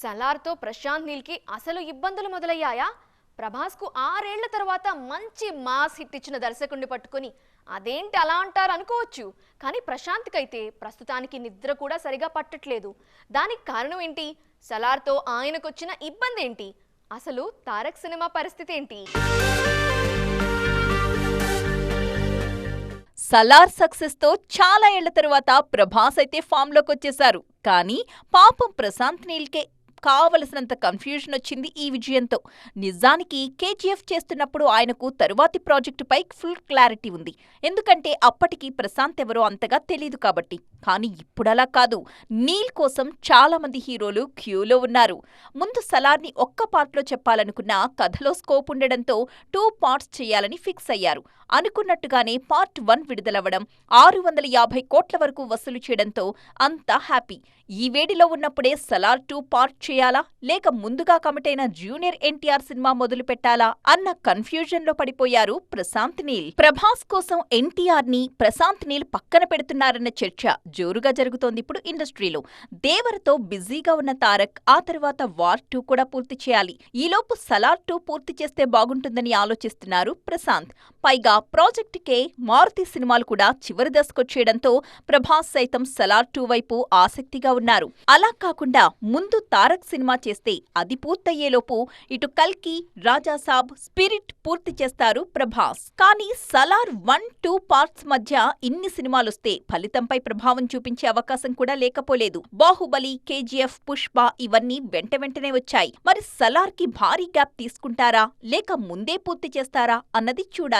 సలార్తో ప్రశాంత్ నీల్కి అసలు ఇబ్బందులు మొదలయ్యాయా? ప్రభాస్కు ఆరేళ్ళ తర్వాత మంచి మాస్ హిట్ ఇచ్చిన దర్శకుడిని పట్టుకొని అదేంటి అలా అంటారు అనుకోవచ్చు. కానీ ప్రశాంత్కైతే ప్రస్తుతానికి నిద్ర కూడా సరిగా పట్టట్లేదు. దానికి కారణం ఏంటి? సలార్తో ఆయనకొచ్చిన ఇబ్బంది ఏంటి? అసలు తారక్ సినిమా పరిస్థితి ఏంటి? సలార్ సక్సెస్తో చాలా ఏళ్ళ తరువాత ప్రభాస్ అయితే ఫామ్లోకి వచ్చేశారు కానీ పాపం ప్రశాంత్ నీల్కే కావలసినంత కన్ఫ్యూజన్ వచ్చింది ఈ విజయంతో. నిజానికి కేజీఎఫ్ చేస్తున్నప్పుడు ఆయనకు తరువాతి ప్రాజెక్టుపై ఫుల్ క్లారిటీ ఉంది. ఎందుకంటే అప్పటికి ప్రశాంత్ ఎవరో అంతగా తెలియదు కాబట్టి. కానీ ఇప్పుడలా కాదు. నీల్ కోసం చాలా మంది హీరోలు క్యూలో ఉన్నారు. ముందు సలార్ని ఒక్క పార్ట్లో చెప్పాలనుకున్న కథలో స్కోప్ ఉండడంతో టూ పార్ట్స్ చేయాలని ఫిక్స్ అయ్యారు. అనుకున్నట్టుగానే పార్ట్ వన్ విడుదలవ్వడం ఆరు వందల యాభై కోట్ల వరకు వసూలు చేయడంతో అంతా హ్యాపీ ఈ వేడిలో ఉన్నప్పుడే సలార్ టూ పార్ట్ చేయాలా? లేక ముందుగా కమిటైన జూనియర్ ఎన్టీఆర్ సినిమా మొదలు పెట్టాలా? అన్న కన్ఫ్యూజన్లో పడిపోయారు ప్రశాంత్ నీల్. ప్రభాస్ కోసం ఎన్టీఆర్ని ప్రశాంత్ నీల్ పక్కన పెడుతున్నారన్న చర్చ జోరుగా జరుగుతోంది ఇప్పుడు ఇండస్ట్రీలో. దేవరతో బిజీగా ఉన్న తారక్ ఆ తర్వాత వార్ టూ కూడా పూర్తి చేయాలి. ఈలోపు సలార్ టూ పూర్తి చేస్తే బాగుంటుందని ఆలోచిస్తున్నారు ప్రశాంత్. పైగా ప్రాజెక్టుకే మారుతి సినిమాలు కూడా చివరి దశకొచ్చేయడంతో ప్రభాస్ సైతం సలార్ టూ వైపు ఆసక్తిగా ఉన్నారు. అలా కాకుండా ముందు తారక్ సినిమా చేస్తే అది పూర్తయ్యేలోపు ఇటు కల్కి రాజాసాబ్ స్పిరిట్ పూర్తి చేస్తారు ప్రభాస్. కానీ సలార్ వన్ టూ పార్ట్స్ మధ్య ఇన్ని సినిమాలొస్తే ఫలితంపై ప్రభావం చూపించే అవకాశం కూడా లేకపోలేదు. బాహుబలి కేజీఎఫ్ పుష్ప ఇవన్నీ వెంట వెంటనే వచ్చాయి. మరి సలార్కి భారీ గ్యాప్ తీసుకుంటారా? లేక ముందే పూర్తి చేస్తారా? అన్నది చూడాలి.